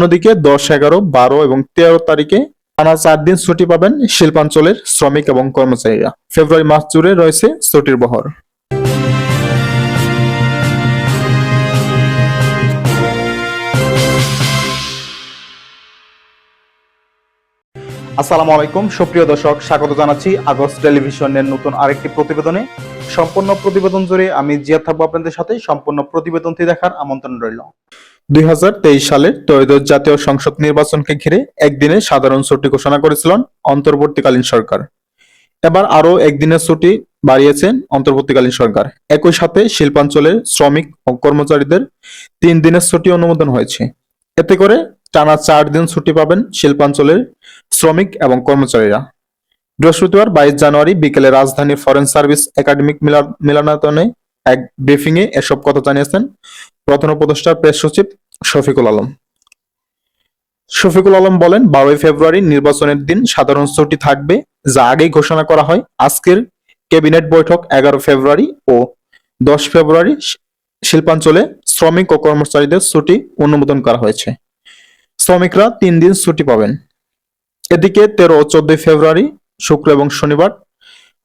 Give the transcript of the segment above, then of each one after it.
অন্যদিকে দশ, এগারো, বারো এবং তেরো তারিখে টানা চার দিন ছুটি পাবেন শিল্পাঞ্চলের শ্রমিক এবং কর্মচারীরা। ফেব্রুয়ারি মাস জুড়ে রয়েছে ছুটির বহর। আসসালামু আলাইকুম, সুপ্রিয় দর্শক, স্বাগত জানাচ্ছি আগস্ট টেলিভিশনের নতুন আরেকটি প্রতিবেদনে। সম্পূর্ণ প্রতিবেদন জুড়ে আমি জিয়া থাকব আপনাদের সাথে। সম্পূর্ণ প্রতিবেদনটি দেখার আমন্ত্রণ রইল। দুই সালের ত্রয়োদশ জাতীয় সংসদ নির্বাচনকে ঘিরে একদিনে সাধারণ ছুটি ঘোষণা করেছিলেন অন্তর্বর্তীকালীন সরকার। এবার আরও একদিনের ছুটি বাড়িয়েছেন অন্তর্বর্তীকালীন সরকার। একই সাথে শিল্পাঞ্চলের শ্রমিক ও কর্মচারীদের তিন দিনের ছুটি অনুমোদন হয়েছে। এতে করে টানা চার দিন ছুটি পাবেন শিল্পাঞ্চলের শ্রমিক এবং কর্মচারীরা। বৃহস্পতিবার বাইশ জানুয়ারি বিকেলে রাজধানীর ফরেন সার্ভিস একাডেমিক মিলা- মিলনায়তনে এক ব্রিফিং এ এসব কথা জানিয়েছেন প্রধান উপদেষ্টার প্রেস সচিব শফিকুল আলম। শফিকুল আলম বলেন, বারোই ফেব্রুয়ারি নির্বাচনের দিন সাধারণ ছুটি থাকবে, যা আগেই ঘোষণা করা হয়। আজকের ক্যাবিনেট বৈঠক এগারো ফেব্রুয়ারি ও দশ ফেব্রুয়ারি শিল্পাঞ্চলে শ্রমিক ও কর্মচারীদের ছুটি অনুমোদন করা হয়েছে। শ্রমিকরা তিন দিন ছুটি পাবেন। এদিকে তেরো ও চোদ্দই ফেব্রুয়ারি, শুক্র এবং শনিবার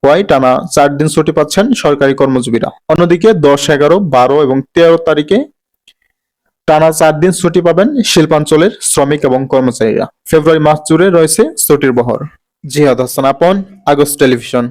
হওয়ায় টানা চার দিন ছুটি পাচ্ছেন সরকারি কর্মজীবীরা। অন্যদিকে দশ, এগারো, বারো এবং তেরো তারিখে টানা চার দিন ছুটি পাবেন শিল্পাঞ্চলের শ্রমিক এবং কর্মচারীরা। ফেব্রুয়ারি মাস জুড়ে রয়েছে ছুটির বহর। জিহাদ হাসান আপন, আগস্ট টেলিভিশন।